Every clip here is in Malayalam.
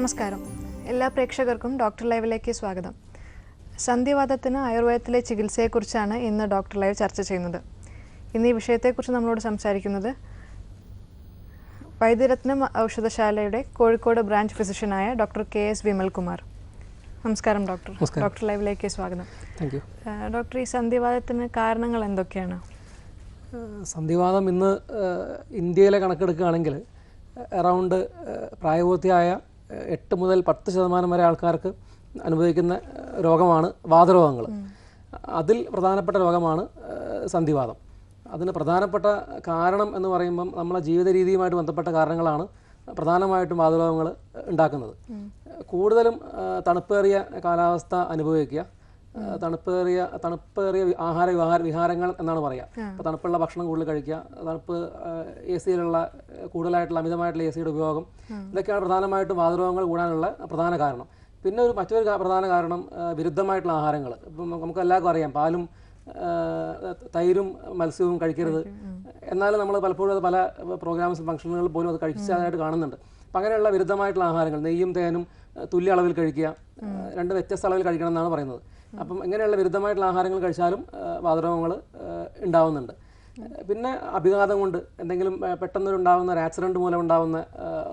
നമസ്കാരം. എല്ലാ പ്രേക്ഷകർക്കും ഡോക്ടർ ലൈവിലേക്ക് സ്വാഗതം. സന്ധിവാദത്തിന് ആയുർവേദത്തിലെ ചികിത്സയെക്കുറിച്ചാണ് ഇന്ന് ഡോക്ടർ ലൈവ് ചർച്ച ചെയ്യുന്നത്. ഇന്ന് ഈ വിഷയത്തെക്കുറിച്ച് നമ്മളോട് സംസാരിക്കുന്നത് വൈദ്യരത്നം ഔഷധശാലയുടെ കോഴിക്കോട് ബ്രാഞ്ച് ഫിസിഷ്യനായ ഡോക്ടർ കെ എസ് വിമൽകുമാർ. നമസ്കാരം ഡോക്ടർ. ഡോക്ടർ ലൈവിലേക്ക് സ്വാഗതം. ഡോക്ടർ ഈ സന്ധിവാദത്തിന് കാരണങ്ങൾ എന്തൊക്കെയാണ്? സന്ധിവാദം ഇന്ന് ഇന്ത്യയിലെ കണക്കെടുക്കുകയാണെങ്കിൽ അറൗണ്ട് പ്രായപൂർത്തിയായ എട്ട് മുതൽ പത്ത് ശതമാനം വരെ ആൾക്കാർക്ക് അനുഭവിക്കുന്ന രോഗമാണ് വാതരോഗങ്ങൾ. അതിൽ പ്രധാനപ്പെട്ട രോഗമാണ് സന്ധിവാദം അതിന് പ്രധാനപ്പെട്ട കാരണം എന്ന് പറയുമ്പം നമ്മളെ ജീവിത രീതിയുമായിട്ട് ബന്ധപ്പെട്ട കാരണങ്ങളാണ് പ്രധാനമായിട്ടും വാതരോഗങ്ങൾ ഉണ്ടാക്കുന്നത്. കൂടുതലും തണുപ്പേറിയ കാലാവസ്ഥ അനുഭവിക്കുക തണുപ്പേറിയ തണുപ്പേറിയ ആഹാര വിഹാര വിഹാരങ്ങൾ എന്നാണ് പറയുക അപ്പോൾ തണുപ്പുള്ള ഭക്ഷണം കൂടുതൽ കഴിക്കുക തണുപ്പ് എ സിയിലുള്ള കൂടുതലായിട്ടുള്ള അമിതമായിട്ടുള്ള എ സിയുടെ ഉപയോഗം ഇതൊക്കെയാണ് പ്രധാനമായിട്ടും വാതരോഗങ്ങൾ കൂടാനുള്ള പ്രധാന കാരണം. പിന്നെ ഒരു മറ്റൊരു പ്രധാന കാരണം വിരുദ്ധമായിട്ടുള്ള ആഹാരങ്ങൾ. ഇപ്പം നമുക്ക് എല്ലാവർക്കും അറിയാം പാലും തൈരും മത്സ്യവും കഴിക്കരുത്. എന്നാലും നമ്മൾ പലപ്പോഴും അത് പല പ്രോഗ്രാംസ് ഫംഗ്ഷനുകളിൽ പോലും അത് കഴിച്ചതായിട്ട് കാണുന്നുണ്ട്. അപ്പം അങ്ങനെയുള്ള വിരുദ്ധമായിട്ടുള്ള ആഹാരങ്ങൾ നെയ്യും തേനും തുല്യ അളവിൽ കഴിക്കുക രണ്ട് വ്യത്യസ്ത അളവിൽ കഴിക്കണം എന്നാണ് പറയുന്നത്. അപ്പം ഇങ്ങനെയുള്ള വിരുദ്ധമായിട്ടുള്ള ആഹാരങ്ങൾ കഴിച്ചാലും വാതരോഗങ്ങൾ ഉണ്ടാവുന്നുണ്ട്. പിന്നെ അഭിഘാതം കൊണ്ട് എന്തെങ്കിലും പെട്ടെന്നൊരുണ്ടാവുന്ന പെട്ടെന്നൊരു ഉണ്ടാകുന്ന ഒരു ആക്സിഡന്റ് മൂലം ഉണ്ടാവുന്ന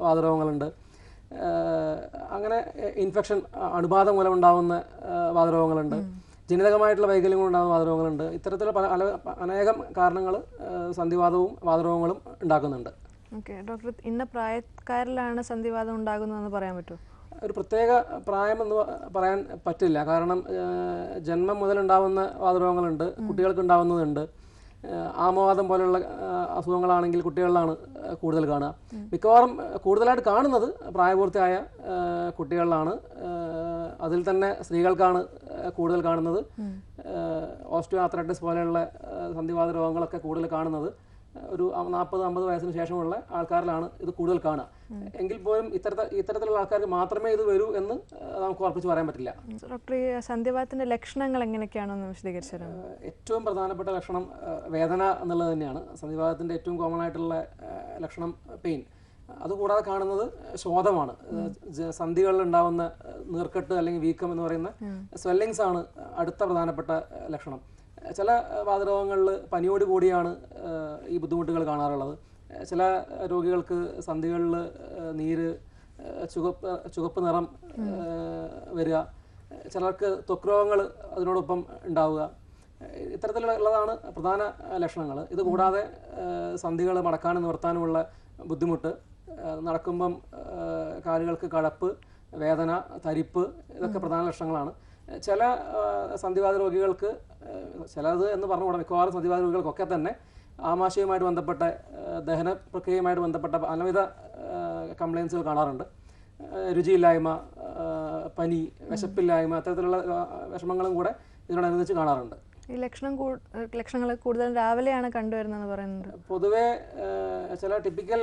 വാതരോഗങ്ങളുണ്ട്. അങ്ങനെ ഇൻഫെക്ഷൻ അണുബാധ മൂലം ഉണ്ടാവുന്ന വാതരോഗങ്ങളുണ്ട്. ജനിതകമായിട്ടുള്ള വൈകല്യം കൊണ്ടുണ്ടാകുന്ന വാതരോഗങ്ങളുണ്ട്. ഇത്തരത്തിലുള്ള പല അനേകം കാരണങ്ങൾ സന്ധിവാദവും വാതരോഗങ്ങളും ഉണ്ടാക്കുന്നുണ്ട്. ഓക്കെ. ഡോക്ടർ ഇന്ന പ്രായക്കാരിലാണ് സന്ധിവാദം ഉണ്ടാകുന്നതെന്ന് പറയാൻ പറ്റുമോ? ഒരു പ്രത്യേക പ്രായമെന്ന് പറയാൻ പറ്റില്ല. കാരണം ജന്മം മുതലുണ്ടാവുന്ന വാതരോഗങ്ങളുണ്ട് കുട്ടികൾക്ക് ഉണ്ടാവുന്നതുണ്ട് ആമവാദം പോലെയുള്ള അസുഖങ്ങളാണെങ്കിൽ കുട്ടികളിലാണ് കൂടുതൽ കാണുക. മിക്കവാറും കൂടുതലായിട്ട് കാണുന്നത് പ്രായപൂർത്തിയായ കുട്ടികളിലാണ്. അതിൽ തന്നെ സ്ത്രീകൾക്കാണ് കൂടുതൽ കാണുന്നത്. ഓസ്റ്റിയോ ആത്രൈറ്റിസ് പോലെയുള്ള സന്ധിവാദ സന്ധിവാത രോഗങ്ങളൊക്കെ കൂടുതൽ കാണുന്നത്. ഒരു നാൽപ്പത് അമ്പത് വയസ്സിന് ശേഷമുള്ള ആൾക്കാരിലാണ് ഇത് കൂടുതൽ കാണുക. എങ്കിൽ പോലും ഇത്തരത്തിൽ ഇത്തരത്തിലുള്ള ആൾക്കാർക്ക് മാത്രമേ ഇത് വരൂ എന്ന് നമുക്ക് ഉറപ്പിച്ച് പറയാൻ പറ്റില്ല. ഡോക്ടർ ഈ സന്ധിവാദത്തിന്റെ ലക്ഷണങ്ങൾ എങ്ങനെയൊക്കെയാണെന്ന് വിശദീകരിച്ചത് ഏറ്റവും പ്രധാനപ്പെട്ട ലക്ഷണം വേദന എന്നുള്ളത് തന്നെയാണ്. സന്ധിവാതത്തിന്റെ ഏറ്റവും കോമൺ ആയിട്ടുള്ള ലക്ഷണം പെയിൻ അതുകൂടാതെ കാണുന്നത് ശോധമാണ്. സന്ധികളിൽ ഉണ്ടാവുന്ന നീർക്കെട്ട് അല്ലെങ്കിൽ വീക്കം എന്ന് പറയുന്ന സ്വെല്ലിങ്സ് ആണ് അടുത്ത പ്രധാനപ്പെട്ട ലക്ഷണം. ചില വാതരോഗങ്ങളിൽ പനിയോട് കൂടിയാണ് ഈ ബുദ്ധിമുട്ടുകൾ കാണാറുള്ളത്. ചില രോഗികൾക്ക് സന്ധികളിൽ നീര് ചുവപ്പ് ചുവപ്പ് നിറം വരിക. ചിലർക്ക് ത്വക്ക് രോഗങ്ങൾ അതിനോടൊപ്പം ഉണ്ടാവുക. ഇത്തരത്തിലുള്ളതാണ് പ്രധാന ലക്ഷണങ്ങൾ. ഇത് കൂടാതെ സന്ധികൾ മടക്കാനും നിർത്താനുമുള്ള ബുദ്ധിമുട്ട് നടക്കുമ്പം കാലുകൾക്ക് കഴപ്പ് വേദന തരിപ്പ് ഇതൊക്കെ പ്രധാന ലക്ഷണങ്ങളാണ്. ചില സന്ധിവാദ സന്ധിവാത രോഗികൾക്ക് ചിലത് എന്ന് പറഞ്ഞുകൂടാ മിക്കവാറും സതിവാദികൾക്കൊക്കെ തന്നെ ആമാശയവുമായിട്ട് ബന്ധപ്പെട്ട ദഹന പ്രക്രിയയുമായിട്ട് ബന്ധപ്പെട്ട പലവിധ കംപ്ലയിൻസുകൾ കാണാറുണ്ട്. രുചിയില്ലായ്മ പനി വിശപ്പില്ലായ്മ അത്തരത്തിലുള്ള വിഷമങ്ങളും കൂടെ ഇതിനോടനുബന്ധിച്ച് കാണാറുണ്ട്. ഈ ലക്ഷണം ലക്ഷണങ്ങൾ കൂടുതൽ രാവിലെയാണ് കണ്ടുവരുന്നത് പറയുന്നത് പൊതുവേ ചില ടിപ്പിക്കൽ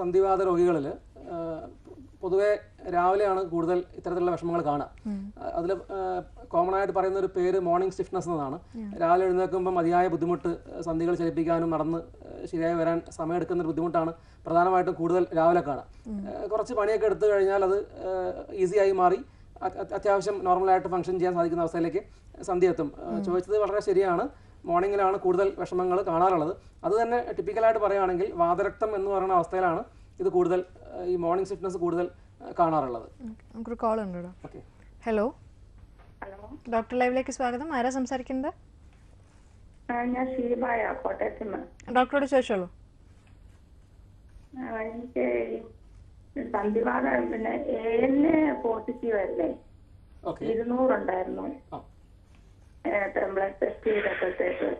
സന്ധിവാത രോഗികളിൽ പൊതുവെ രാവിലെയാണ് കൂടുതൽ ഇത്തരത്തിലുള്ള വിഷമങ്ങൾ കാണുക അതിൽ കോമൺ ആയിട്ട് പറയുന്ന ഒരു പേര് മോർണിംഗ് സ്റ്റിഫ്നെസ് എന്നതാണ് രാവിലെ എഴുന്നേൽക്കുമ്പോൾ മതിയായ ബുദ്ധിമുട്ട് സന്ധികൾ ചലിപ്പിക്കാനും നടന്ന് ശരിയായി വരാൻ സമയമെടുക്കുന്ന ഒരു ബുദ്ധിമുട്ടാണ് പ്രധാനമായിട്ടും കൂടുതൽ രാവിലെ കാണുക കുറച്ച് പണിയൊക്കെ എടുത്തു കഴിഞ്ഞാൽ അത് ഈസിയായി മാറി അത്യാവശ്യം നോർമലായിട്ട് ഫംഗ്ഷൻ ചെയ്യാൻ സാധിക്കുന്ന അവസ്ഥയിലേക്ക് സന്ധ്യ എത്തും. ചോദിച്ചത് വളരെ ശരിയാണ്. മോർണിംഗിലാണ് കൂടുതൽ വിഷമങ്ങൾ കാണാറുള്ളത്. അത് തന്നെ ടിപ്പിക്കലായിട്ട് പറയുകയാണെങ്കിൽ വാതരക്തം എന്ന് പറയുന്ന അവസ്ഥയിലാണ് ഇത് കൂടുതൽ ഈ മോർണിംഗ് സിക്നസ് കൂടുതൽ കാണാറുള്ളത്. നമുക്കൊരു കോൾ ഉണ്ട് ഓക്കെ. ഹലോ ഹലോ ഡോക്ടർ ലൈവിലേക്ക് സ്വാഗതം. ആരാ സംസാരിക്കുന്നത്? ആ, ഞാൻ ഷീബായ കോട്ടയത്ത് ഡോക്ടറോട് ചോദിച്ചോളൂ. എനിക്ക് സന്ധിവാദം പിന്നെ ഏഴിന് പോസിറ്റീവ് അല്ലേ? ഇരുന്നൂറുണ്ടായിരുന്നു. ആ. ബ്ലഡ് ടെസ്റ്റ് ചെയ്തപ്പോഴത്തേക്ക്.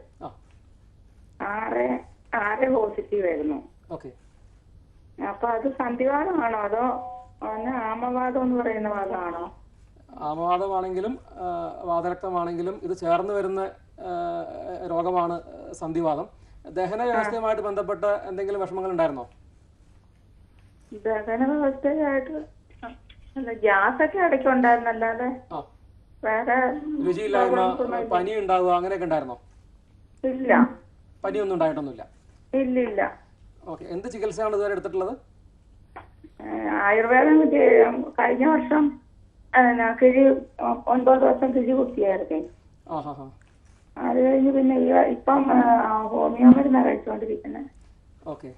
ആറ് ആറ് പോസിറ്റീവ് ആയിരുന്നു. ഓക്കെ. അപ്പൊ അത് സന്ധിവാദമാണോ അതോ ആമവാദം എന്ന് പറയുന്ന വാദമാണോ? ആമവാദമാണെങ്കിലും വാതരക്തമാണെങ്കിലും ഇത് ചേർന്ന് വരുന്ന രോഗമാണ് സന്ധിവാദം. ദഹന വ്യവസ്ഥയുമായിട്ട് ബന്ധപ്പെട്ട എന്തെങ്കിലും വിഷമങ്ങൾ ഉണ്ടായിരുന്നോ? ദഹന വ്യവസ്ഥയായിട്ട് ഗ്യാസ് ഒക്കെ ഇടയ്ക്ക് ഉണ്ടായിരുന്നല്ലാതെ വേറെ രുചിയില്ലായ്മ പനി ഉണ്ടാവുക അങ്ങനെയൊക്കെ ഉണ്ടായിരുന്നോ? ഇല്ല. പനിയൊന്നും ഉണ്ടായിട്ടൊന്നുമില്ല. ഇല്ല ഇല്ല ഓക്കെ എന്ത് ചികിത്സയാണ് ഇതുവരെ എടുത്തിട്ടുള്ളത്? ആയുർവേദം കഴിഞ്ഞ വർഷം കിഴി ഒൻപത് ദിവസം കിഴി കുത്തിയായിരുന്നു. അത് കഴിഞ്ഞ് പിന്നെ ഇപ്പം ഹോമിയോ മരുന്ന കഴിച്ചുകൊണ്ടിരിക്കുന്നത് ഓക്കെ.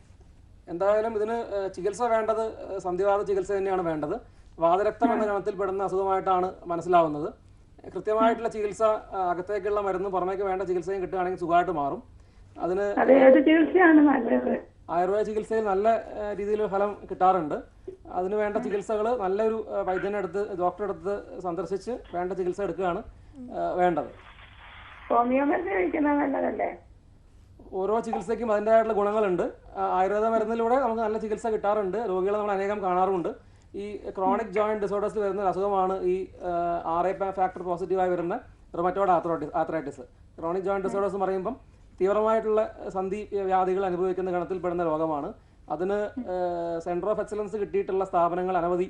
എന്തായാലും ഇതിന് ചികിത്സ വേണ്ടത് സന്ധിവാദ സന്ധിവാത ചികിത്സ തന്നെയാണ് വേണ്ടത്. വാതരക്തം എന്ന ഗണത്തിൽപ്പെടുന്ന അസുഖമായിട്ടാണ് മനസ്സിലാവുന്നത്. കൃത്യമായിട്ടുള്ള ചികിത്സ അകത്തേക്കുള്ള മരുന്ന് പുറമേക്ക് വേണ്ട ചികിത്സയും കിട്ടുകയാണെങ്കിൽ സുഖമായിട്ട് മാറും. അതിന് ഏത് ചികിത്സയാണ് നല്ലത്? ആയുർവേദ ചികിത്സയിൽ നല്ല രീതിയിൽ ഫലം കിട്ടാറുണ്ട്. അതിന് വേണ്ട ചികിത്സകൾ നല്ലൊരു വൈദ്യനെടുത്ത് വൈദ്യനെ അടുത്ത് ഡോക്ടറെ അടുത്ത് സന്ദർശിച്ച് വേണ്ട ചികിത്സ എടുക്കുകയാണ് വേണ്ടത്. കഴിക്കുന്നത് നല്ലതല്ലേ? ഓരോ ചികിത്സയ്ക്കും അതിന്റെതായിട്ടുള്ള ഗുണങ്ങളുണ്ട്. ആയുർവേദ മരുന്നിലൂടെ നമുക്ക് നല്ല ചികിത്സ കിട്ടാറുണ്ട്. രോഗികളെ നമ്മൾ അനേകം കാണാറുമുണ്ട്. ഈ ക്രോണിക് ജോയിന്റ് ഡിസോർഡേഴ്സിൽ വരുന്ന ഒരു അസുഖമാണ് ഈ ആർ എ ഫാക്ടർ പോസിറ്റീവായി വരുന്ന rheumatoid arthritis arthritis. Chronic joint disorders എന്ന് പറയുമ്പം തീവ്രമായിട്ടുള്ള സന്ധി വ്യാധികൾ അനുഭവിക്കുന്ന ഗണത്തിൽപ്പെടുന്ന രോഗമാണ്. അതിന് സെന്റർ ഓഫ് എക്സലൻസ് കിട്ടിയിട്ടുള്ള സ്ഥാപനങ്ങൾ അനവധി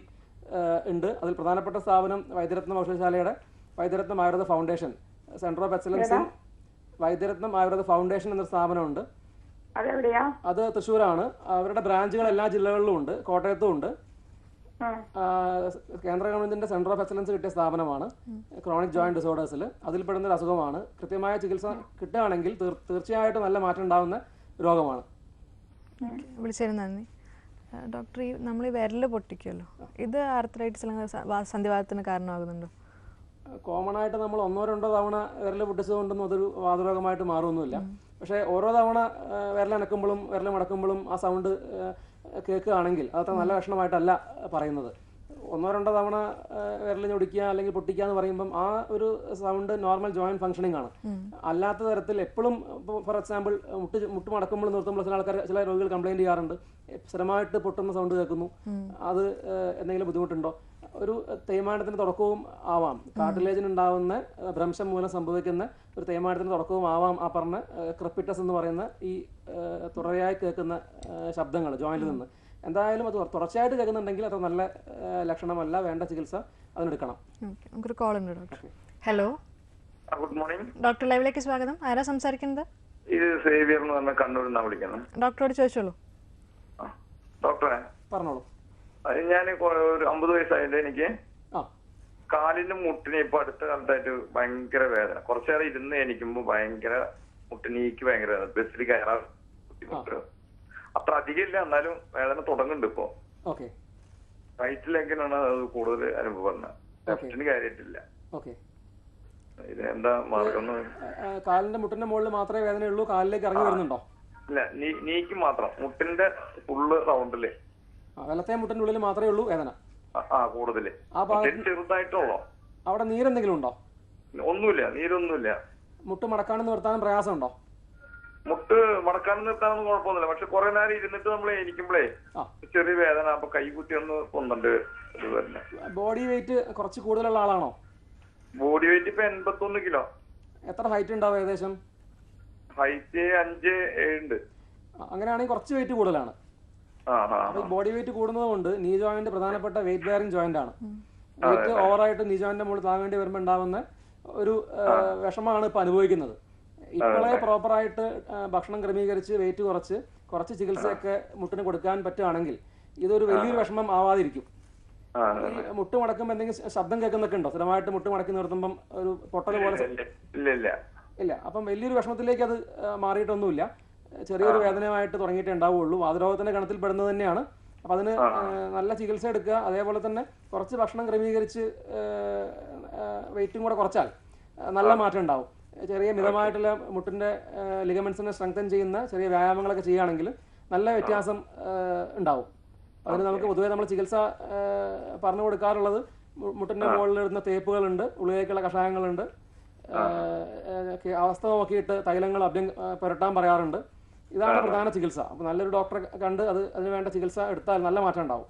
ഉണ്ട്. അതിൽ പ്രധാനപ്പെട്ട സ്ഥാപനം Vaidyaratnam ഔഷധശാലയുടെ Vaidyaratnam Ayurveda foundation. Centre of excellence Vaidyaratnam Ayurveda foundation എന്നൊരു സ്ഥാപനമുണ്ട്. അത് തൃശ്ശൂരാണ്. അവരുടെ ബ്രാഞ്ചുകൾ എല്ലാ ജില്ലകളിലും ഉണ്ട്. കോട്ടയത്തും ഉണ്ട്. കേന്ദ്ര ഗവൺമെന്റിന്റെ സെന്റർ ഓഫ് എക്സലൻസ് കിട്ടിയ സ്ഥാപനമാണ്. Chronic joint ഡിസോർഡേഴ്സിൽ. അതിൽപ്പെടുന്ന ഒരു അസുഖമാണ്. കൃത്യമായ ചികിത്സ കിട്ടുകയാണെങ്കിൽ തീർ- തീർച്ചയായിട്ടും നല്ല മാറ്റം ഉണ്ടാകുന്ന രോഗമാണ്. വിളിച്ചതിന് നന്ദി. ഡോക്ടർ ഈ നമ്മൾ ഈ വിരൽ പൊട്ടിക്കുമല്ലോ ഇത് ആർത്രൈറ്റിസ് അല്ലെങ്കിൽ സന്ധിവാദത്തിന് കാരണമാകുന്നുണ്ടോ? കോമൺ ആയിട്ട് നമ്മൾ ഒന്നോ രണ്ടോ തവണ വിരൽ പൊട്ടിച്ചതുകൊണ്ടൊന്നും അതൊരു വാതരോഗമായിട്ട് മാറുമൊന്നുമില്ല പക്ഷേ ഓരോ തവണ വിരലനക്കുമ്പോഴും വിരൽ മടക്കുമ്പോഴും ആ സൗണ്ട് കേൾക്കുകയാണെങ്കിൽ അതത്ര നല്ല ഭക്ഷണമായിട്ടല്ല പറയുന്നത്. ഒന്നോ രണ്ടോ തവണ വിരൽ ഒടിക്കുക അല്ലെങ്കിൽ പൊട്ടിക്കുക എന്ന് പറയുമ്പം ആ ഒരു സൗണ്ട് നോർമൽ ജോയിന്റ് ഫംഗ്ഷനിങ് ആണ്. അല്ലാത്ത തരത്തിൽ എപ്പോഴും ഫോർ എക്സാമ്പിൾ മുട്ട് മുട്ട് മടക്കുമ്പോൾ നിർത്തുമ്പോൾ ചില ആൾക്കാർ ചില രോഗികൾ കംപ്ലൈന്റ് ചെയ്യാറുണ്ട്. സ്ഥിരമായിട്ട് പൊട്ടുന്ന സൗണ്ട് കേൾക്കുന്നു. അത് എന്തെങ്കിലും ബുദ്ധിമുട്ടുണ്ടോ? ഒരു തേയ്മാനത്തിന് തുടക്കവും ആവാം. ഏഹ്, ഭ്രംശം മൂലം സംഭവിക്കുന്ന ഒരു തേയ്മാനത്തിന് തുടക്കവും ആവാം ആ പറഞ്ഞ ക്രിപ്പിറ്റസ് എന്ന് പറയുന്ന ഈ തുടരെയായി കേൾക്കുന്ന ശബ്ദങ്ങൾ ജോയിന്റിൽ നിന്ന്. എന്തായാലും അത് തുടർച്ചയായിട്ട് കേൾക്കുന്നുണ്ടെങ്കിൽ അത് നല്ല ലക്ഷണമല്ല. വേണ്ട ചികിത്സ അതിനെടുക്കണം. നമുക്കൊരു കോൾ ഉണ്ട് doctor hello good morning doctor ലൈവിലേക്ക് സ്വാഗതം. ആരാ സംസാരിക്കുന്നത്? ഇത് സേവിയർ എന്ന് പറഞ്ഞ കണ്ണൂരിൽ നിന്നാണ് വിളിക്കുന്നത്. ഡോക്ടറോട് ചോദിച്ചോളൂ. ഡോക്ടറെ പറഞ്ഞോളൂ. അത് ഞാൻ ഒരു അമ്പത് വയസ്സായിട്ട് എനിക്ക് ആ. കാലിനും മുട്ടിനും ഇപ്പൊ അടുത്ത കാലത്തായിട്ട് ഭയങ്കര വേദന. കുറച്ചു നേരം ഇരുന്ന് എണീക്കുമ്പോ ഭയങ്കര മുട്ടിനീക്ക് ഭയങ്കര വേദന. ബസ്സിൽ കയറാൻ ബുദ്ധിമുട്ട്. അത്ര അധികം ഇല്ല എന്നാലും വേദന തുടങ്ങുന്നുണ്ട് ഇപ്പൊ. റൈറ്റിലെങ്കിലാണ് അത് കൂടുതൽ അനുഭവപ്പെടുന്നത് ലെഫ്റ്റിന് കാര്യമായിട്ടില്ല ഇതെന്താ മാർഗം? കാലിന്റെ മുട്ടിന്റെ മുകളിൽ മാത്രമേ വേദനയുള്ളൂ. കാലിലേക്ക് ഇറങ്ങി വരുന്നുണ്ടോ? ഇല്ല. നീക്ക് മാത്രം. മുട്ടിന്റെ ഫുള്ള് റൗണ്ടിൽ വലത്തെ മുട്ടിന്റെ ഉള്ളിൽ മാത്രമേ ഉള്ളൂ വേദന. ആ- ആ കൂടുതൽ. ആ ഭാഗത്ത് മുട്ടിന് ചെറുതായിട്ടുള്ളോ? അവിടെ നീരെന്തെങ്കിലും ഉണ്ടോ? ഒന്നുമില്ല നീരൊന്നുമില്ല. മുട്ട് മടക്കാനും നിർത്താനും പ്രയാസമുണ്ടോ? മുട്ട് മടക്കാനും നിർത്താനൊന്നും കുഴപ്പമൊന്നുമില്ല. പക്ഷെ കുറെ നേരം ഇരുന്നിട്ട് നമ്മൾ എനിക്കുമ്പോഴേ ചെറിയ വേദന അപ്പൊ കൈ കുത്തി ഒന്ന് പൊന്നുണ്ട് ബോഡി വെയിറ്റ് കുറച്ച് കൂടുതലുള്ള ആളാണോ? ബോഡി വെയിറ്റ് ഇപ്പൊ എൺപത്തൊന്ന് കിലോ. എത്ര ഹൈറ്റ് ഉണ്ടാവും ഏകദേശം? ഹൈറ്റ് അഞ്ച് ഏഴുണ്ട് അങ്ങനെയാണെങ്കിൽ കുറച്ച് വെയിറ്റ് കൂടുതലാണ്. ഈ ബോഡി വെയിറ്റ് കൂടുന്നത് കൊണ്ട് നീ ജോയിന്റ് പ്രധാനപ്പെട്ട വെയിറ്റ് ബെയറിംഗ് ജോയിന്റ് ആണ് വെയിറ്റ് ഓവറായിട്ട് നീ ജോയിന്റെ മുകളിൽ താങ്ങേണ്ടി വരുമ്പോൾ ഉണ്ടാവുന്ന ഒരു വിഷമമാണ് ഇപ്പൊ അനുഭവിക്കുന്നത്. ഇപ്പോഴേ പ്രോപ്പറായിട്ട് ഭക്ഷണം ക്രമീകരിച്ച് വെയിറ്റ് കുറച്ച് കുറച്ച് ചികിത്സയൊക്കെ മുട്ടിന് കൊടുക്കാൻ പറ്റുകയാണെങ്കിൽ ഇതൊരു വലിയൊരു വിഷമം ആവാതിരിക്കും. മുട്ട് മടക്കുമ്പോ എന്തെങ്കിലും ശബ്ദം കേൾക്കുന്നൊക്കെ ഉണ്ടോ? സ്ഥിരമായിട്ട് മുട്ട് മടക്കി നിർത്തുമ്പം ഒരു പൊട്ടൽ പോലെ ഇല്ല ഇല്ല ഇല്ല. ഇല്ല അപ്പം വലിയൊരു വിഷമത്തിലേക്ക് അത് മാറിയിട്ടൊന്നുമില്ല. ചെറിയൊരു വേദനയുമായിട്ട് തുടങ്ങിയിട്ടേ ഉണ്ടാവുള്ളൂ. വാതരോഗത്തിന്റെ ഗണത്തിൽ പെടുന്നത് തന്നെയാണ്. അപ്പം അതിന് നല്ല ചികിത്സ എടുക്കുക. അതേപോലെ തന്നെ കുറച്ച് ഭക്ഷണം ക്രമീകരിച്ച് വെയിറ്റും കൂടെ കുറച്ചാൽ നല്ല മാറ്റം ഉണ്ടാവും. ചെറിയ മിതമായിട്ടുള്ള മുട്ടിന്റെ ലിഗമെന്റ്സിനെ സ്ട്രെങ്തൻ ചെയ്യുന്ന ചെറിയ വ്യായാമങ്ങളൊക്കെ ചെയ്യുകയാണെങ്കിൽ നല്ല വ്യത്യാസം ഉണ്ടാവും. അതിന് നമുക്ക് പൊതുവേ നമ്മൾ ചികിത്സ പറഞ്ഞു കൊടുക്കാറുള്ളത് മുട്ടിന്റെ മുകളിൽ ഇടുന്ന തേപ്പുകളുണ്ട്. ഉള്ളിലേക്കുള്ള കഷായങ്ങളുണ്ട്. അവസ്ഥ നോക്കിയിട്ട് തൈലങ്ങൾ അഭ്യം പുരട്ടാൻ പറയാറുണ്ട്. ഇതാണ് പ്രധാന ചികിത്സ. അപ്പൊ നല്ലൊരു ഡോക്ടറെ കണ്ട് അത് അതിന് വേണ്ട ചികിത്സ എടുത്താൽ നല്ല മാറ്റം ഉണ്ടാവും.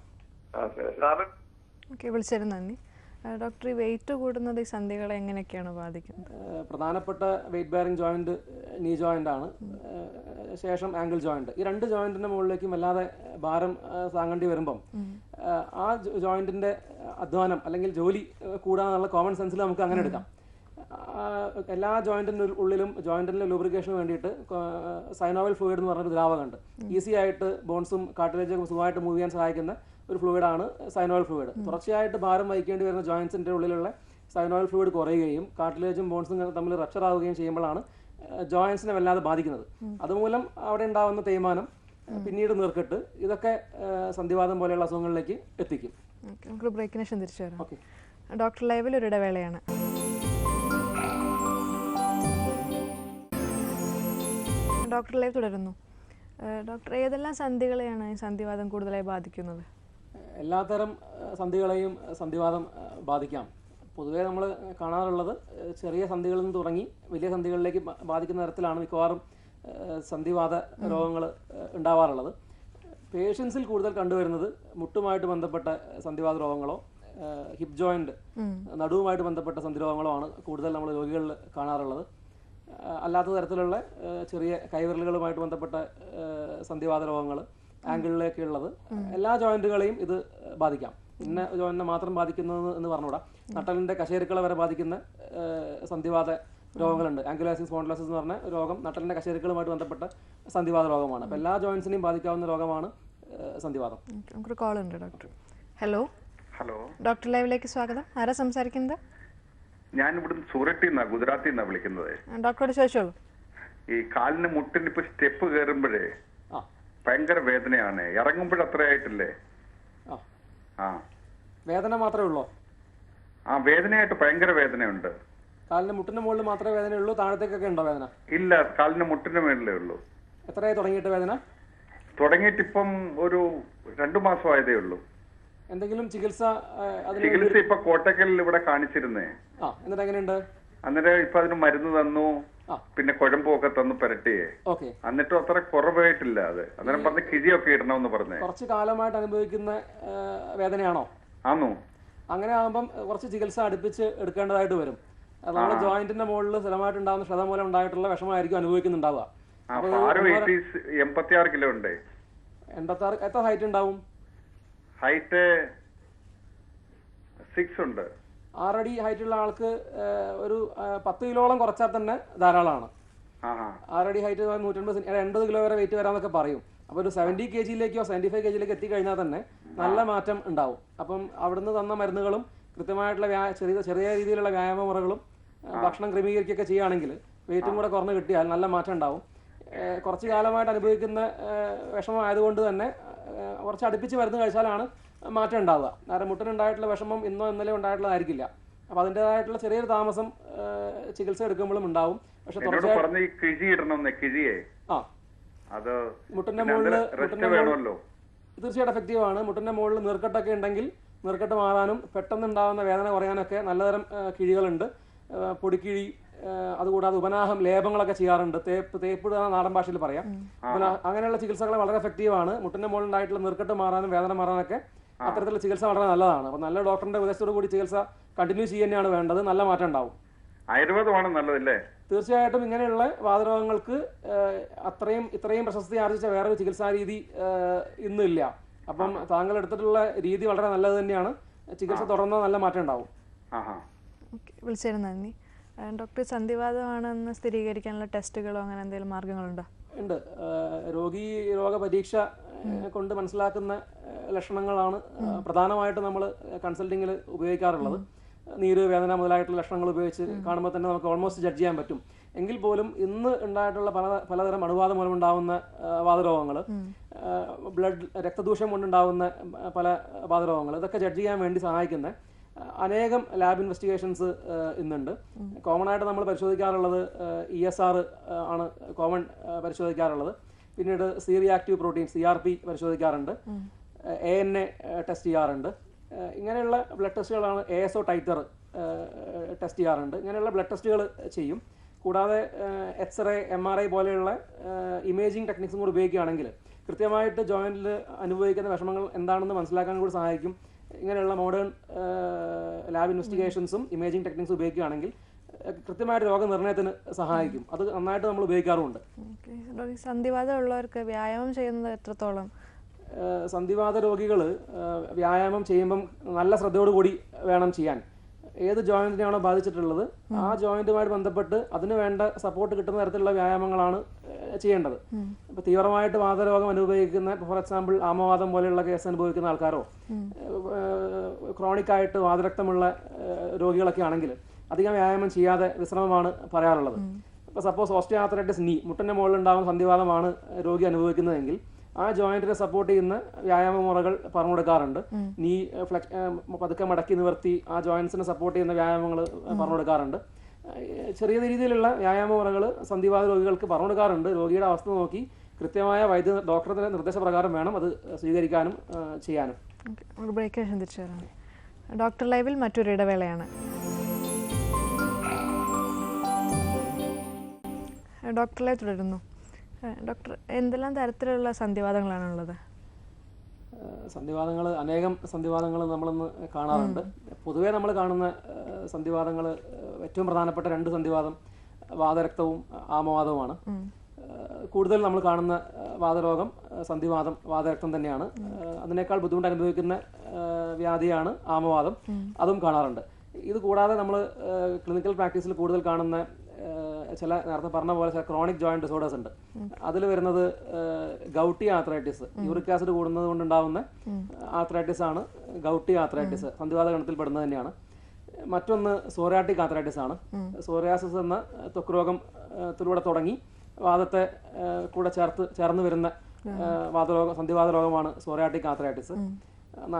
ഓക്കെ. വിളിച്ചതിന് നന്ദി. ഡോക്ടർ ഈ വെയിറ്റ് കൂടുന്നത് ഈ സന്ധികളെ എങ്ങനെയൊക്കെയാണ് ബാധിക്കുന്നത്? പ്രധാനപ്പെട്ട weight bearing joint knee joint ആണ്. ശേഷം ആംഗിൾ ജോയിന്റ്. ഈ രണ്ട് ജോയിന്റിന്റെ മുകളിലേക്കും അല്ലാതെ ഭാരം താങ്ങേണ്ടി വരുമ്പം ആ ജോയിന്റിന്റെ അധ്വാനം അല്ലെങ്കിൽ ജോലി കൂടാന്നുള്ള കോമൺ സെൻസിൽ നമുക്ക് അങ്ങനെ എടുക്കാം. എല്ലാ ജോയിന്റിന്റെ ഉള്ളിലും ജോയിന്റിന്റെ ലൂബ്രിക്കേഷന് വേണ്ടിയിട്ട് സൈനോവൽ ഫ്ലൂയിഡ് എന്ന് പറഞ്ഞൊരു ദ്രാവകമുണ്ട് ഈസി ആയിട്ട് ബോൺസും കാട്ടിലേജും സുഖമായിട്ട് മൂവ് ചെയ്യാൻ സഹായിക്കുന്ന ഒരു ഫ്ലൂയിഡാണ് സൈനോവൽ ഫ്ലൂയിഡ് തുടർച്ചയായിട്ട് ഭാരം വഹിക്കേണ്ടി വരുന്ന ജോയിൻസിന്റെ ഉള്ളിലുള്ള സൈനോവൽ ഫ്ലൂയിഡ് കുറയുകയും കാട്ടിലേജും ബോൺസും തമ്മിൽ റപ്ചർ ആവുകയും ചെയ്യുമ്പോഴാണ് ജോയിൻസിനെ വല്ലാതെ ബാധിക്കുന്നത്. അതുമൂലം അവിടെ ഉണ്ടാവുന്ന തേയ്മാനം പിന്നീട് നീർക്കെട്ട് ഇതൊക്കെ സന്ധിവാദം പോലെയുള്ള അസുഖങ്ങളിലേക്ക് എത്തിക്കും. ഓക്കെ നമുക്ക് ബ്രേക്കിന് ശേഷം തിരിച്ചു വരാം. ഡോക്ടർ ലൈവിൽ ഒരു ഇടവേളയാണ്. ഡോക്ടർ ലൈവ് തുടരുന്നു ഡോക്ടർ ഏതെല്ലാം സന്ധികളെയാണ് സന്ധിവാദം കൂടുതലായി ബാധിക്കുന്നത്? എല്ലാത്തരം സന്ധികളെയും സന്ധിവാദം ബാധിക്കാം. പൊതുവേ നമ്മൾ കാണാറുള്ളത് ചെറിയ സന്ധികളിൽ നിന്ന് തുടങ്ങി വലിയ സന്ധികളിലേക്ക് ബാധിക്കുന്ന തരത്തിലാണ് മിക്കവാറും സന്ധിവാദ സന്ധിവാത രോഗങ്ങൾ ഉണ്ടാവാറുള്ളത്. പേഷ്യൻസിൽ കൂടുതൽ കണ്ടുവരുന്നത് മുട്ടുമായിട്ട് ബന്ധപ്പെട്ട സന്ധിവാത രോഗങ്ങളോ ഹിപ്പ് ജോയിന്റ് നടുവുമായിട്ട് ബന്ധപ്പെട്ട സന്ധി രോഗങ്ങളോ ആണ് കൂടുതൽ നമ്മൾ രോഗികളിൽ കാണാറുള്ളത്. അല്ലാത്ത തരത്തിലുള്ള ചെറിയ കൈവിരലുകളുമായിട്ട് ബന്ധപ്പെട്ട സന്ധിവാദ സന്ധിവാത രോഗങ്ങൾ ആംഗിളിലേക്ക് ഉള്ളത്. എല്ലാ ജോയിന്റുകളെയും ഇത് ബാധിക്കാം. ഇന്ന ജോയിന്റിനെ മാത്രം ബാധിക്കുന്നത് എന്ന് പറഞ്ഞുകൂടാ. നട്ടലിന്റെ കശേരുക്കളെ വരെ ബാധിക്കുന്ന സന്ധിവാദ സന്ധിവാത രോഗങ്ങളുണ്ട്. ആംഗുലാസിസ് സ്പോണ്ടിലോസിസ് എന്ന് പറഞ്ഞ രോഗം നട്ടലിന്റെ കശേരുക്കളുമായിട്ട് ബന്ധപ്പെട്ട സന്ധിവാത രോഗമാണ്. അപ്പോൾ എല്ലാ ജോയിന്റ്സിനെയും ബാധിക്കാവുന്ന രോഗമാണ് സന്ധിവാദം സന്ധിവാതം. നമുക്കൊരു കോൾ ഉണ്ട് ഡോക്ടർ. ഹലോ. ഹലോ. ഡോക്ടർ ലൈവിലേക്ക് സ്വാഗതം. ആരാ സംസാരിക്കുന്നത്? ഞാൻ ഇവിടുന്ന് സൂററ്റിൽ നിന്നാ ഗുജറാത്തിൽ നിന്നാ വിളിക്കുന്നത്. ആ, ഡോക്ടറോട് ചോദിച്ചോളൂ. ഈ കാലിന് മുട്ടിന് ഇപ്പൊ സ്റ്റെപ്പ് കയറുമ്പോഴേ ഭയങ്കര വേദനയാണ്. ഇറങ്ങുമ്പോൾ അത്ര ആയിട്ടില്ലേ? ആ. ആ. വേദന മാത്രമേ ഉള്ളൂ? ആ വേദനയായിട്ട് ഭയങ്കര വേദനയുണ്ട്. കാലിന് മുട്ടിന് മുകളിൽ മാത്രമേ വേദനയുള്ളൂ താഴത്തേക്കൊക്കെ ഉണ്ടോ വേദന? ഇല്ല കാലിന് മുട്ടിന് മേളിലേ ഉള്ളൂ. എത്രയായി തുടങ്ങിയിട്ട് വേദന? തുടങ്ങിയിട്ട് ഇപ്പം ഒരു രണ്ടു മാസം ആയതേ ഉള്ളൂ. എന്തെങ്കിലും ചികിത്സ ചികിത്സ ഇപ്പൊ കോട്ടക്കലിൽ ഇവിടെ കാണിച്ചിരുന്നേ. ആ എന്നിട്ട് എങ്ങനെയുണ്ട്? അന്നേരം ഇപ്പൊ അതിന് മരുന്ന് തന്നു പിന്നെ കുഴമ്പും ഒക്കെ തന്നു പുരട്ടിയേ ഓക്കെ. എന്നിട്ടും അത്ര കുറവായിട്ടില്ല അത്. അന്നേരം പറഞ്ഞ് കിഴിയൊക്കെ ഇടണമെന്ന് പറഞ്ഞേ. കുറച്ച് കാലമായിട്ട് അനുഭവിക്കുന്ന വേദനയാണോ? ആന്നു? അങ്ങനെ ആകുമ്പം കുറച്ച് ചികിത്സ അടുപ്പിച്ച് എടുക്കേണ്ടതായിട്ട് വരും. നമ്മുടെ ജോയിന്റിന്റെ മുകളിൽ സ്ഥലമായിട്ട് ഉണ്ടാകുന്ന ക്ഷതം മൂലം ഉണ്ടായിട്ടുള്ള വിഷമമായിരിക്കും അനുഭവിക്കുന്നുണ്ടാവുക. എൺപത്തി ആറ് കിലോ ഉണ്ട്? എൺപത്തി ആറ് എത്ര ഹൈറ്റ് ഉണ്ടാവും? ഹൈറ്റ് സിക്സ് ഉണ്ട്. ആറടി ഹൈറ്റ് ഉള്ള ആൾക്ക് ഒരു പത്ത് കിലോളം കുറച്ചാൽ തന്നെ ധാരാളമാണ്. ആറടി ഹൈറ്റ് നൂറ്റൻപത് എൺപത് കിലോ വരെ വെയിറ്റ് വരാമെന്നൊക്കെ പറയും. അപ്പോൾ ഒരു സെവന്റി കെ ജിയിലേക്കോ സെവന്റി ഫൈവ് കെ ജിയിലേക്ക് എത്തിക്കഴിഞ്ഞാൽ തന്നെ നല്ല മാറ്റം ഉണ്ടാവും. അപ്പം അവിടുന്ന് തന്ന മരുന്നുകളും കൃത്യമായിട്ടുള്ള ചെറിയ ചെറിയ രീതിയിലുള്ള വ്യായാമ മുറകളും ഭക്ഷണം ക്രമീകരിക്കുകയൊക്കെ ചെയ്യുകയാണെങ്കിൽ വെയിറ്റും കൂടെ കുറഞ്ഞ് കിട്ടിയാൽ നല്ല മാറ്റം ഉണ്ടാവും. കുറച്ച് കാലമായിട്ട് അനുഭവിക്കുന്ന വിഷമമായതുകൊണ്ട് തന്നെ കുറച്ച് അടുപ്പിച്ച് മരുന്ന് കഴിച്ചാലാണ് മാറ്റം ഉണ്ടാവുക. കാരണം മുട്ടിനുണ്ടായിട്ടുള്ള വിഷമം ഇന്നോ ഇന്നലെ ഉണ്ടായിട്ടുള്ളതായിരിക്കില്ല. അപ്പോൾ അതിന്റെതായിട്ടുള്ള ചെറിയൊരു താമസം ചികിത്സ എടുക്കുമ്പോഴും ഉണ്ടാവും. പക്ഷെ ആ. മുട്ടിന്റെ മുകളിൽ തീർച്ചയായിട്ടും എഫക്റ്റീവ് ആണ്. മുട്ടിന്റെ മുകളിൽ നീർക്കെട്ടൊക്കെ ഉണ്ടെങ്കിൽ നീർക്കെട്ട് മാറാനും പെട്ടെന്ന് ഉണ്ടാകുന്ന വേദന കുറയാനൊക്കെ നല്ലതരം കിഴികളുണ്ട്. പൊടിക്കിഴി അതുകൂടാതെ ഉപനാഹം ലേപങ്ങളൊക്കെ ചെയ്യാറുണ്ട്. തേപ്പ് തേപ്പ് നാടൻ ഭാഷയിൽ പറയാം. അങ്ങനെയുള്ള ചികിത്സകൾ വളരെ എഫക്റ്റീവ് ആണ്. മുട്ടിന്റെ മുകളിൽ ഉണ്ടായിട്ടുള്ള നീർക്കെട്ട് മാറാനും വേദന മാറാനൊക്കെ അത്തരത്തിലുള്ള ചികിത്സ വളരെ നല്ലതാണ്. അപ്പൊ നല്ല ഡോക്ടറിന്റെ ഉപദേശത്തോടു കൂടി ചികിത്സ കണ്ടിന്യൂ ചെയ്യുന്നതാണ് വേണ്ടത്. നല്ല മാറ്റം ഉണ്ടാവും. ആയുർവേദമാണ് നല്ലതല്ലേ? തീർച്ചയായിട്ടും ഇങ്ങനെയുള്ള വാതരോഗങ്ങൾക്ക് അത്രയും ഇത്രയും പ്രശസ്തി ആർജിച്ച വേറൊരു ചികിത്സാ രീതി ഇന്നില്ല. അപ്പം താങ്കൾ എടുത്തിട്ടുള്ള രീതി വളരെ നല്ലത് തന്നെയാണ്. ചികിത്സ തുടർന്നാൽ നല്ല മാറ്റം ഉണ്ടാവും. ആഹാ. ഓക്കെ. വിളിച്ചതിന് നന്ദി. ഡോക്ടർ സന്ധിവാദമാണെന്ന് സ്ഥിരീകരിക്കാനുള്ള ടെസ്റ്റുകളോ അങ്ങനെ എന്തെങ്കിലും മാർഗങ്ങളുണ്ടോ? ഉണ്ട്. രോഗി രോഗ പരീക്ഷ കൊണ്ട് മനസ്സിലാക്കുന്ന ലക്ഷണങ്ങളാണ് പ്രധാനമായിട്ട് നമ്മൾ കൺസൾട്ടിങ്ങിൽ ഉപയോഗിക്കാറുള്ളത്. നീര് വേദന മുതലായിട്ടുള്ള ലക്ഷണങ്ങൾ ഉപയോഗിച്ച് കാണുമ്പോൾ തന്നെ നമുക്ക് ഓൾമോസ്റ്റ് ജഡ്ജ് ചെയ്യാൻ പറ്റും. എങ്കിൽ പോലും ഇന്ന് ഉണ്ടായിട്ടുള്ള പല പലതരം അണുബാധ മൂലം ഉണ്ടാവുന്ന വാതരോഗങ്ങൾ ബ്ലഡ് രക്തദൂഷം കൊണ്ടുണ്ടാവുന്ന പല വാതരോഗങ്ങൾ ഇതൊക്കെ ജഡ്ജ് ചെയ്യാൻ വേണ്ടി സഹായിക്കുന്ന. അനേകം ലാബ് ഇൻവെസ്റ്റിഗേഷൻസ് ഇന്നുണ്ട്. കോമൺ ആയിട്ട് നമ്മൾ പരിശോധിക്കാറുള്ളത് ഇ എസ് ആർ ആണ് കോമൺ പരിശോധിക്കാറുള്ളത്. പിന്നീട് C reactive protein C R P പരിശോധിക്കാറുണ്ട്. A N A test ചെയ്യാറുണ്ട്. ഇങ്ങനെയുള്ള blood ടെസ്റ്റുകളാണ് A S O titre test ചെയ്യാറുണ്ട്. ഇങ്ങനെയുള്ള ബ്ലഡ് ടെസ്റ്റുകൾ ചെയ്യും. കൂടാതെ എക്സ്റേ എം ആർ ഐ പോലെയുള്ള ഇമേജിംഗ് ടെക്നിക്സും കൂടി ഉപയോഗിക്കുകയാണെങ്കിൽ കൃത്യമായിട്ട് ജോയിന്റിൽ അനുഭവിക്കുന്ന വിഷമങ്ങൾ എന്താണെന്ന് മനസ്സിലാക്കാൻ കൂടി സഹായിക്കും. ഇങ്ങനെയുള്ള മോഡേൺ ലാബ് ഇൻവെസ്റ്റിഗേഷൻസും ഇമേജിംഗ് ടെക്നിക്സും ഉപയോഗിക്കുകയാണെങ്കിൽ കൃത്യമായിട്ട് രോഗനിർണയത്തിന് സഹായിക്കും. അത് നന്നായിട്ട് നമ്മൾ ഉപയോഗിക്കാറുമുണ്ട്. സന്ധിവാദം ഉള്ളവർക്ക് വ്യായാമം ചെയ്യുന്നത് എത്രത്തോളം? സന്ധിവാദ സന്ധിവാത രോഗികൾ വ്യായാമം ചെയ്യുമ്പം നല്ല ശ്രദ്ധയോടുകൂടി വേണം ചെയ്യാൻ. ഏത് ജോയിന്റിനെയാണോ ബാധിച്ചിട്ടുള്ളത് ആ ജോയിന്റുമായിട്ട് ബന്ധപ്പെട്ട് അതിന് വേണ്ട സപ്പോർട്ട് കിട്ടുന്ന തരത്തിലുള്ള വ്യായാമങ്ങളാണ് ചെയ്യേണ്ടത്. ഇപ്പൊ തീവ്രമായിട്ട് വാതരോഗം അനുഭവിക്കുന്ന ഫോർ എക്സാമ്പിൾ ആമവാദം പോലെയുള്ള കേസ് അനുഭവിക്കുന്ന ആൾക്കാരോ ക്രോണിക് ആയിട്ട് വാതരക്തമുള്ള രോഗികളൊക്കെ ആണെങ്കിൽ അധികം വ്യായാമം ചെയ്യാതെ വിശ്രമമാണ് പറയാറുള്ളത്. ഇപ്പൊ സപ്പോസ് ഓസ്റ്റിയാത്രൈറ്റിസ് നീ മുട്ടന്റെ മുകളിൽ ഉണ്ടാകുന്ന സന്ധിവാദമാണ് രോഗി അനുഭവിക്കുന്നതെങ്കിൽ ആ ജോയിന്റിനെ സപ്പോർട്ട് ചെയ്യുന്ന വ്യായാമ മുറകൾ പറഞ്ഞു കൊടുക്കാറുണ്ട് നീ ഫ്ലക്സ് പതുക്കെ മടക്കി നിവർത്തി ആ ജോയിന്റ്സിനെ സപ്പോർട്ട് ചെയ്യുന്ന വ്യായാമങ്ങൾ പറഞ്ഞു കൊടുക്കാറുണ്ട് ചെറിയ രീതിയിലുള്ള വ്യായാമ മുറകൾ സന്ധിവാദ രോഗികൾക്ക് പറഞ്ഞു കൊടുക്കാറുണ്ട് രോഗിയുടെ അവസ്ഥ നോക്കി കൃത്യമായ വൈദ്യ ഡോക്ടറുടെ നിർദ്ദേശപ്രകാരം വേണം അത് സ്വീകരിക്കാനും ചെയ്യാനും. ബ്രേക്ക് ഡോക്ടർ ലൈവിൽ മറ്റൊരു ഇടവേളയാണ്. ഡോക്ടർ ലൈവ് തുടരുന്നു. ഡോക്ടർ എന്തെല്ലാം തരത്തിലുള്ള സന്ധിവാദങ്ങളാണ് ഉള്ളത് സന്ധിവാദങ്ങൾ അനേകം സന്ധിവാദങ്ങൾ നമ്മളിന്ന് കാണാറുണ്ട്. പൊതുവേ നമ്മൾ കാണുന്ന സന്ധിവാദങ്ങൾ ഏറ്റവും പ്രധാനപ്പെട്ട രണ്ട് സന്ധിവാദം വാതരക്തവും ആമവാദവുമാണ്. കൂടുതൽ നമ്മൾ കാണുന്ന വാദരോഗം വാതരോഗം സന്ധിവാദം വാതരക്തം തന്നെയാണ്. അതിനേക്കാൾ ബുദ്ധിമുട്ട് അനുഭവിക്കുന്ന വ്യാധിയാണ് ആമവാദം. അതും കാണാറുണ്ട്. ഇത് കൂടാതെ നമ്മൾ ക്ലിനിക്കൽ പ്രാക്ടീസിൽ കൂടുതൽ കാണുന്ന ചില നേരത്തെ പറഞ്ഞ പോലെ ചില ക്രോണിക് ജോയിന്റ് ഡിസോർഡേഴ്സ് ഉണ്ട്. അതിൽ വരുന്നത് ഗൗട്ടി ആത്രൈറ്റിസ് യൂറിക് ആസിഡ് കൂടുന്നത് കൊണ്ടുണ്ടാവുന്ന ആത്രൈറ്റിസ് ആണ്. ഗൗട്ടി ആത്രൈറ്റിസ് സന്ധിവാത ഗണത്തിൽ പെടുന്നത് തന്നെയാണ്. മറ്റൊന്ന് സോറിയാട്ടിക് ആത്രൈറ്റിസ് ആണ്. സോറിയാസിസ് എന്ന ത്വക്ക് രോഗത്തിലൂടെ തുടങ്ങി വാദത്തെ കൂടെ ചേർത്ത് ചേർന്ന് വരുന്ന വാദരോഗം സന്ധിവാത രോഗമാണ് സോറിയാട്ടിക് ആത്രൈറ്റിസ്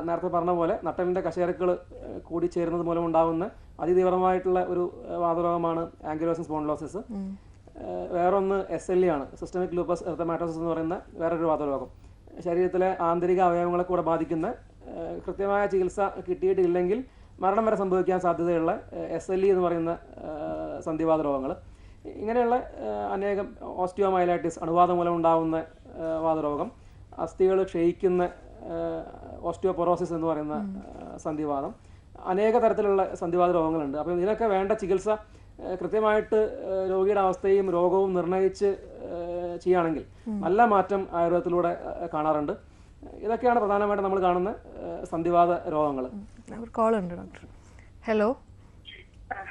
നേരത്തെ പറഞ്ഞ പോലെ നട്ടലിന്റെ കശേരക്കൾ കൂടി ചേരുന്നത് മൂലം ഉണ്ടാകുന്ന അതിതീവ്രമായിട്ടുള്ള ഒരു വാതരോഗമാണ് ആംഗുലോസിസ് സ്പോണ്ടിലോസിസ് വേറൊന്ന് എസ് എൽ ഇ ആണ് സിസ്റ്റമിക് ലൂപ്പസ് എർത്തമാറ്റോസിസ് എന്ന് പറയുന്ന വേറൊരു വാതരോഗം. ശരീരത്തിലെ ആന്തരിക അവയവങ്ങളെ കൂടെ ബാധിക്കുന്ന കൃത്യമായ ചികിത്സ കിട്ടിയിട്ടില്ലെങ്കിൽ മരണം വരെ സംഭവിക്കാൻ സാധ്യതയുള്ള എസ് എൽ ഇ എന്ന് പറയുന്ന സന്ധിവാദ സന്ധിവാത രോഗങ്ങൾ ഇങ്ങനെയുള്ള അനേകം ഓസ്റ്റിയോമൈലൈറ്റിസ് അണുവാദം മൂലം ഉണ്ടാകുന്ന വാതരോഗം അസ്ഥികൾ ക്ഷയിക്കുന്ന ഓസ്റ്റിയോപൊറോസിസ് എന്ന് പറയുന്ന സന്ധിവാദം അനേക തരത്തിലുള്ള സന്ധിവാദ രോഗങ്ങളുണ്ട്. അപ്പം ഇതിനൊക്കെ വേണ്ട ചികിത്സ കൃത്യമായിട്ട് രോഗിയുടെ അവസ്ഥയും രോഗവും നിർണയിച്ച് ചെയ്യുകയാണെങ്കിൽ നല്ല മാറ്റം ആയുർവേദത്തിലൂടെ കാണാറുണ്ട്. ഇതൊക്കെയാണ് പ്രധാനമായിട്ടും നമ്മൾ കാണുന്ന സന്ധിവാദ സന്ധിവാത രോഗങ്ങൾ ഒരു കോൾ ഉണ്ട് ഡോക്ടർ. ഹലോ.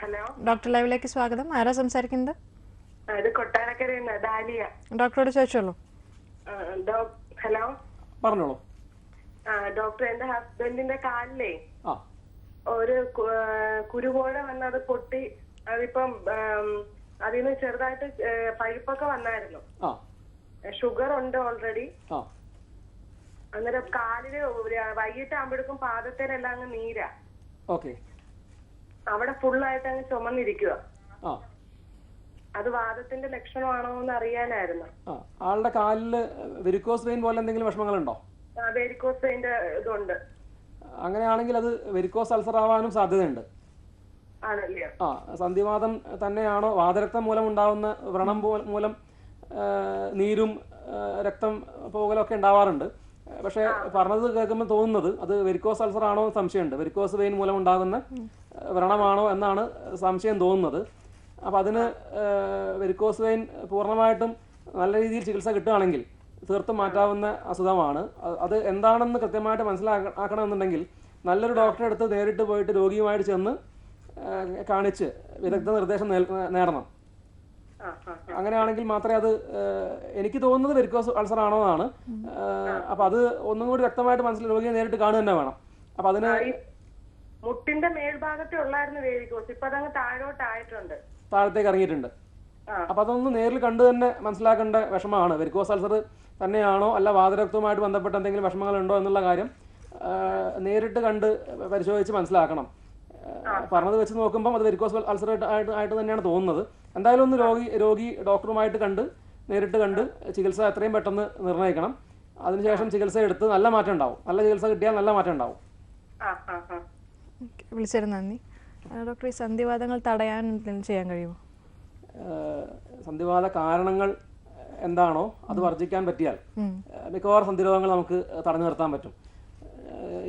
ഹലോ. ഡോക്ടർ ലൈവിലേക്ക് സ്വാഗതം. ആരാ സംസാരിക്കുന്നത്? ഇത് കൊട്ടാരക്കരയിൽ ഡാലിയ. ഡോക്ടറോട് ചോദിച്ചോളൂ. ഹലോ. പറഞ്ഞോളൂ. ഡോക്ടർ എന്റെ ഹസ്ബൻഡിന്റെ കാലിലെ ഒരു കുരുകോഴ വന്നത് വന്ന് അത് പൊട്ടി അതിപ്പം അതിൽ അതിന് ചെറുതായിട്ട് പഴുപ്പൊക്കെ വന്നായിരുന്നു. ഷുഗർ ഉണ്ട് ഓൾറെഡി അന്നേരം കാലിൽ വൈകിട്ട് ആകുമ്പോഴേക്കും പാദത്തേലെല്ലാം അങ്ങ് നീരാ. ഓക്കെ. അവിടെ ഫുള്ളായിട്ട് അങ്ങ് ചുമന്നിരിക്കുക അത് വാദത്തിന്റെ ലക്ഷണമാണോ എന്ന് അറിയാനായിരുന്നു ആളുടെ കാലിൽ വെരിക്കോസ് വെയിൻ പോലെ എന്തെങ്കിലും വിഷമങ്ങളുണ്ടോ? വേരിക്കോസിന്റെ ഇതുണ്ട്. അങ്ങനെയാണെങ്കിൽ അത് വെരിക്കോസ് അൾസർ ആവാനും സാധ്യതയുണ്ട്. ആണല്ലേ? ആ സന്ധിവാദം തന്നെയാണോ? വാതരക്തം മൂലം ഉണ്ടാവുന്ന വ്രണം മൂലം നീരും രക്തം പോകലൊക്കെ ഉണ്ടാവാറുണ്ട്. പക്ഷെ പറഞ്ഞത് കേൾക്കുമ്പോൾ തോന്നുന്നത് അത് വെരിക്കോസ് അൾസർ ആണോ എന്ന് സംശയമുണ്ട്. വെരിക്കോസ് വെയിൻ മൂലം ഉണ്ടാകുന്ന വ്രണമാണോ എന്നാണ് സംശയം തോന്നുന്നത്. അപ്പോൾ അതിന് വെരിക്കോസ് വെയിൻ പൂർണമായിട്ടും നല്ല രീതിയിൽ ചികിത്സ കിട്ടുകയാണെങ്കിൽ തീർത്തും മാറ്റാവുന്ന അസുഖമാണ്. അത് എന്താണെന്ന് കൃത്യമായിട്ട് മനസ്സിലാക്കണമെന്നുണ്ടെങ്കിൽ നല്ലൊരു ഡോക്ടറെ അടുത്ത് നേരിട്ട് പോയിട്ട് രോഗിയുമായിട്ട് ചെന്ന് കാണിച്ച് വിദഗ്ധ നിർദ്ദേശം നേടണം. അങ്ങനെയാണെങ്കിൽ മാത്രമേ അത് എനിക്ക് തോന്നുന്നത് വെരിക്കോസ് അൾസർ ആണോ എന്നാണ് അപ്പൊ അത് ഒന്നും കൂടി വ്യക്തമായിട്ട് മനസ്സിൽ രോഗിയെ നേരിട്ട് കാണുക തന്നെ വേണം. അപ്പൊ അതിന് മുട്ടിന്റെ മേൽഭാഗത്തെ ഉള്ളായിരുന്നു വെരിക്കോസ് ഇപ്പൊ അതങ്ങ് താഴോട്ടായിട്ടുണ്ട്. താഴത്തേക്ക് ഇറങ്ങിയിട്ടുണ്ട്. അപ്പൊ അതൊന്ന് നേരിൽ കണ്ടു തന്നെ മനസ്സിലാക്കേണ്ട വിഷമമാണ്. വെരിക്കോസ് അൾസർ തന്നെയാണോ അല്ല വാതരക്തവുമായിട്ട് ബന്ധപ്പെട്ട എന്തെങ്കിലും വിഷമങ്ങൾ ഉണ്ടോ എന്നുള്ള കാര്യം നേരിട്ട് കണ്ട് പരിശോധിച്ച് മനസ്സിലാക്കണം. പറഞ്ഞത് വെച്ച് നോക്കുമ്പോൾ അത് വെരിക്കോസ് അൾസർ ആയിട്ട് ആയിട്ട് തന്നെയാണ് തോന്നുന്നത്. എന്തായാലും ഒന്ന് രോഗി രോഗി ഡോക്ടറുമായിട്ട് കണ്ട് നേരിട്ട് കണ്ട് ചികിത്സ എത്രയും പെട്ടെന്ന് നിർണയിക്കണം. അതിനുശേഷം ചികിത്സ എടുത്ത് നല്ല മാറ്റം ഉണ്ടാവും. നല്ല ചികിത്സ കിട്ടിയാൽ നല്ല മാറ്റം ഉണ്ടാവും. വിളിച്ചത് നന്ദി. ഡോക്ടർ ഈ സന്ധിവാദങ്ങൾ തടയാൻ ചെയ്യാൻ കഴിയുമോ? സന്ധിവാത കാരണങ്ങൾ എന്താണോ അത് വർജിക്കാൻ പറ്റിയാൽ മിക്കവാറും സന്ധിരോഗങ്ങൾ നമുക്ക് തടഞ്ഞു നിർത്താൻ പറ്റും.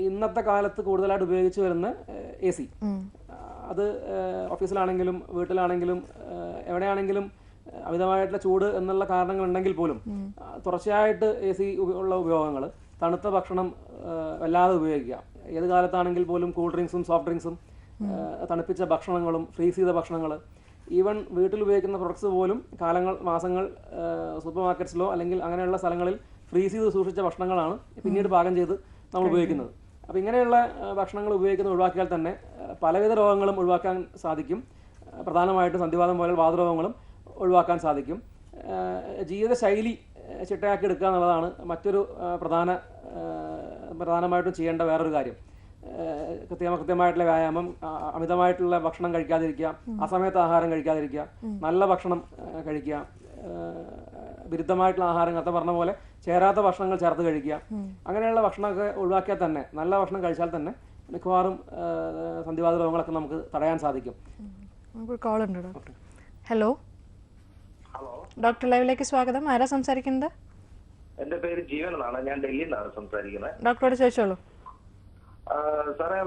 ഇന്നത്തെ കാലത്ത് കൂടുതലായിട്ട് ഉപയോഗിച്ച് വരുന്ന എ സി. അത് ഓഫീസിലാണെങ്കിലും വീട്ടിലാണെങ്കിലും എവിടെയാണെങ്കിലും അമിതമായിട്ടുള്ള ചൂട് എന്നുള്ള കാരണങ്ങൾ ഉണ്ടെങ്കിൽ പോലും തുടർച്ചയായിട്ട് എ സി ഉള്ള ഉപയോഗങ്ങൾ തണുത്ത ഭക്ഷണം വല്ലാതെ ഉപയോഗിക്കുക. ഏത് കാലത്താണെങ്കിൽ പോലും കൂൾ ഡ്രിങ്ക്സും സോഫ്റ്റ് ഡ്രിങ്ക്സും തണുപ്പിച്ച ഭക്ഷണങ്ങളും ഫ്രീസ് ചെയ്ത ഭക്ഷണങ്ങൾ ഈവൻ വീട്ടിൽ ഉപയോഗിക്കുന്ന പ്രൊഡക്ട്സ് പോലും കാലങ്ങൾ മാസങ്ങൾ സൂപ്പർ മാർക്കറ്റ്സിലോ അല്ലെങ്കിൽ അങ്ങനെയുള്ള സ്ഥലങ്ങളിൽ ഫ്രീസ് ചെയ്ത് സൂക്ഷിച്ച ഭക്ഷണങ്ങളാണ് പിന്നീട് പാകം ചെയ്ത് നമ്മൾ ഉപയോഗിക്കുന്നത്. അപ്പോൾ ഇങ്ങനെയുള്ള ഭക്ഷണങ്ങൾ ഉപയോഗിക്കുന്നത് ഒഴിവാക്കിയാൽ തന്നെ പലവിധ രോഗങ്ങളും ഒഴിവാക്കാൻ സാധിക്കും. പ്രധാനമായിട്ടും സന്ധിവാദം പോലുള്ള വാതരോഗങ്ങളും ഒഴിവാക്കാൻ സാധിക്കും. ജീവിതശൈലി ചിട്ടയാക്കി എടുക്കുക എന്നുള്ളതാണ് മറ്റൊരു പ്രധാന പ്രധാനമായിട്ടും ചെയ്യേണ്ട വേറൊരു കാര്യം. കൃത്യമ കൃത്യമായിട്ടുള്ള വ്യായാമം അമിതമായിട്ടുള്ള ഭക്ഷണം കഴിക്കാതിരിക്കുക അസമയത്ത് ആഹാരം കഴിക്കാതിരിക്കുക നല്ല ഭക്ഷണം കഴിക്കുക വിരുദ്ധമായിട്ടുള്ള ആഹാരം നേരത്തെ പറഞ്ഞ പോലെ ചേരാത്ത ഭക്ഷണങ്ങൾ ചേർത്ത് കഴിക്കുക. അങ്ങനെയുള്ള ഭക്ഷണമൊക്കെ ഒഴിവാക്കിയാൽ തന്നെ നല്ല ഭക്ഷണം കഴിച്ചാൽ തന്നെ മിക്കവാറും സന്ധിവാദ സന്ധിവാത രോഗങ്ങളൊക്കെ നമുക്ക് തടയാൻ സാധിക്കും. നമുക്ക് കോൾ ഉണ്ട് ഹലോ ഹലോ ഡോക്ടർ ലൈവിലേക്ക് സ്വാഗതം. ആരാ സംസാരിക്കുന്നത്? എന്റെ പേര് ജീവൻ എന്നാണ്. ഞാൻ ഡൽഹിയിൽ നിന്നാണ് സംസാരിക്കുന്നത്. ഡോക്ടറോട് ചോദിച്ചോളൂ. സാറേ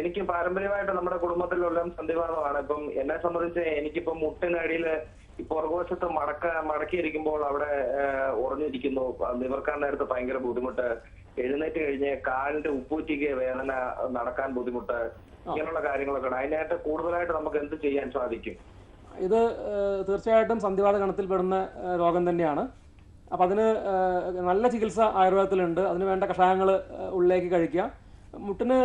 എനിക്ക് പാരമ്പര്യമായിട്ട് നമ്മുടെ കുടുംബത്തിലുള്ള സന്ധിവാദമാണ് ഇപ്പം എന്നെ സംബന്ധിച്ച് എനിക്കിപ്പം മുട്ടിനടിയിൽ ഈ പുറകുവശത്ത് മടക്ക മടക്കിയിരിക്കുമ്പോൾ അവിടെ ഉറഞ്ഞിരിക്കുന്നു. നിവർക്കാൻ നേരത്ത് ഭയങ്കര ബുദ്ധിമുട്ട്. എഴുന്നേറ്റ് കഴിഞ്ഞ് കാലിന്റെ ഉപ്പൂറ്റിക്ക് വേദന നടക്കാൻ ബുദ്ധിമുട്ട് ഇങ്ങനെയുള്ള കാര്യങ്ങളൊക്കെ ഉണ്ട്. അതിനായിട്ട് കൂടുതലായിട്ട് നമുക്ക് എന്ത് ചെയ്യാൻ സാധിക്കും? ഇത് തീർച്ചയായിട്ടും സന്ധിവാത ഗണത്തിൽപ്പെടുന്ന രോഗം തന്നെയാണ്. അപ്പം അതിന് നല്ല ചികിത്സ ആയുർവേദത്തിലുണ്ട്. അതിന് വേണ്ട കഷായങ്ങൾ ഉള്ളിലേക്ക് കഴിക്കുക. മുട്ടിന്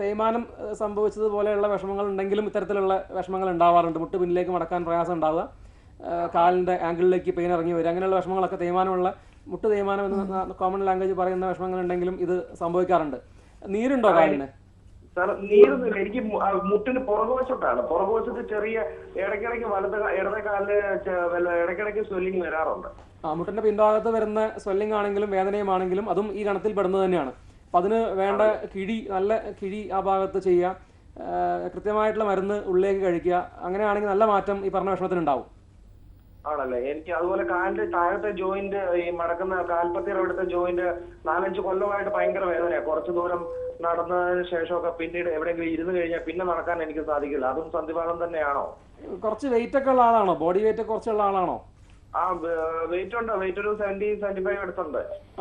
തേയ്മാനം സംഭവിച്ചതുപോലെയുള്ള വിഷമങ്ങൾ ഉണ്ടെങ്കിലും ഇത്തരത്തിലുള്ള വിഷമങ്ങൾ ഉണ്ടാവാറുണ്ട്. മുട്ട് പിന്നിലേക്ക് മടക്കാൻ പ്രയാസം ഉണ്ടാവുക. കാലിന്റെ ആംഗിളിലേക്ക് പെയിൻ ഇറങ്ങി വരിക. അങ്ങനെയുള്ള വിഷമങ്ങളൊക്കെ തേയ്മാനമുള്ള മുട്ട് തേയ്മാനം എന്ന് കോമൺ ലാംഗ്വേജ് പറയുന്ന വിഷമങ്ങൾ ഉണ്ടെങ്കിലും ഇത് സംഭവിക്കാറുണ്ട്. നീരുണ്ടോ കാലിന്? സാർ നീറുന്നില്ല എനിക്ക് മുട്ടിന് പുറകുവശത്താണ് പുറകുവശത്ത് ചെറിയ ഇടയ്ക്കിടയ്ക്ക് വലത് ഇടത് ഇടത്തെ കാലിൽ ഇടയ്ക്കിടയ്ക്ക് സ്വെല്ലിങ് വരാറുണ്ട്. ആ മുട്ടിന്റെ പിൻഭാഗത്ത് വരുന്ന സ്വെല്ലിംഗ് ആണെങ്കിലും വേദനയും ആണെങ്കിലും അതും ഈ ഗണത്തിൽ പെടുന്നത് തന്നെയാണ്. അപ്പം അതിന് വേണ്ട കിഴി നല്ല കിഴി ആ ഭാഗത്ത് ചെയ്യുക. കൃത്യമായിട്ടുള്ള മരുന്ന് ഉള്ളിലേക്ക് കഴിക്കുക. അങ്ങനെയാണെങ്കിൽ നല്ല മാറ്റം ഈ പറഞ്ഞ വിഷമത്തിന് ഉണ്ടാവും ആണല്ലേ? എനിക്ക് അതുപോലെ കാലിന്റെ താഴത്തെ ജോയിന്റ് ഈ മടക്കുന്ന കാൽപ്പത്തിയുടെ അവിടുത്തെ ജോയിന്റ് നാലഞ്ച് കൊല്ലമായിട്ട് ഭയങ്കര വേദനയാണ് കുറച്ചു ദൂരം നടന്നതിന് ശേഷമൊക്കെ പിന്നീട് എവിടെയെങ്കിലും ഇരുന്ന് കഴിഞ്ഞാൽ പിന്നെ നടക്കാൻ എനിക്ക് സാധിക്കില്ല. അതും സന്ധിവാദം തന്നെയാണോ? കുറച്ച് വെയിറ്റ് ഒക്കെ ഉള്ള ആളാണോ? ബോഡി വെയിറ്റ് ഒക്കെ കുറച്ചുള്ള ആളാണോ?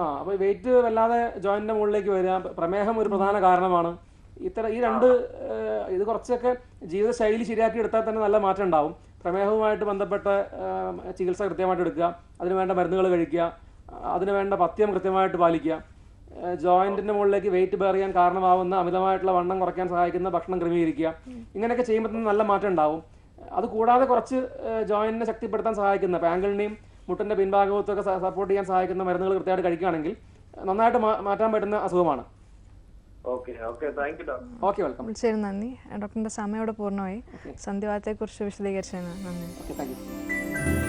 ആ വെയിറ്റ് വല്ലാതെ ജോയിന്റിന്റെ മുകളിലേക്ക് വരിക പ്രമേഹം ഒരു പ്രധാന കാരണമാണ്. ഇത്തരം ഈ രണ്ട് ഇത് കുറച്ചൊക്കെ ജീവിതശൈലി ശരിയാക്കി എടുത്താൽ തന്നെ നല്ല മാറ്റം ഉണ്ടാവും. പ്രമേഹവുമായിട്ട് ബന്ധപ്പെട്ട ചികിത്സ കൃത്യമായിട്ട് എടുക്കുക അതിന് വേണ്ട മരുന്നുകൾ കഴിക്കുക അതിന് വേണ്ട പഥ്യം കൃത്യമായിട്ട് പാലിക്കുക. ജോയിന്റിന്റെ മുകളിലേക്ക് വെയിറ്റ് ബെയർ ചെയ്യാൻ കാരണമാവുന്ന അമിതമായിട്ടുള്ള വണ്ണം കുറയ്ക്കാൻ സഹായിക്കുന്ന ഭക്ഷണം ക്രമീകരിക്കുക. ഇങ്ങനെയൊക്കെ ചെയ്യുമ്പോൾ തന്നെ നല്ല മാറ്റം ഉണ്ടാവും. അത് കൂടാതെ കുറച്ച് ജോയിന്റിനെ ശക്തിപ്പെടുത്താൻ സഹായിക്കുന്ന പാങ്കിളിനെയും മുട്ടിന്റെ പിൻഭാഗത്തൊക്കെ സപ്പോർട്ട് ചെയ്യാൻ സഹായിക്കുന്ന മരുന്നുകൾ കൃത്യമായിട്ട് കഴിക്കുകയാണെങ്കിൽ നന്നായിട്ട് മാറ്റാൻ പറ്റുന്ന അസുഖമാണ്. Okay okay thank doctor okay welcome ശരി നന്ദി. ഡോക്ടറിന്റെ സമയം ഇവിടെ പൂർണമായി. സന്ധിവാദത്തെക്കുറിച്ച് വിശദീകരിച്ചതിന് നന്ദി. Thank you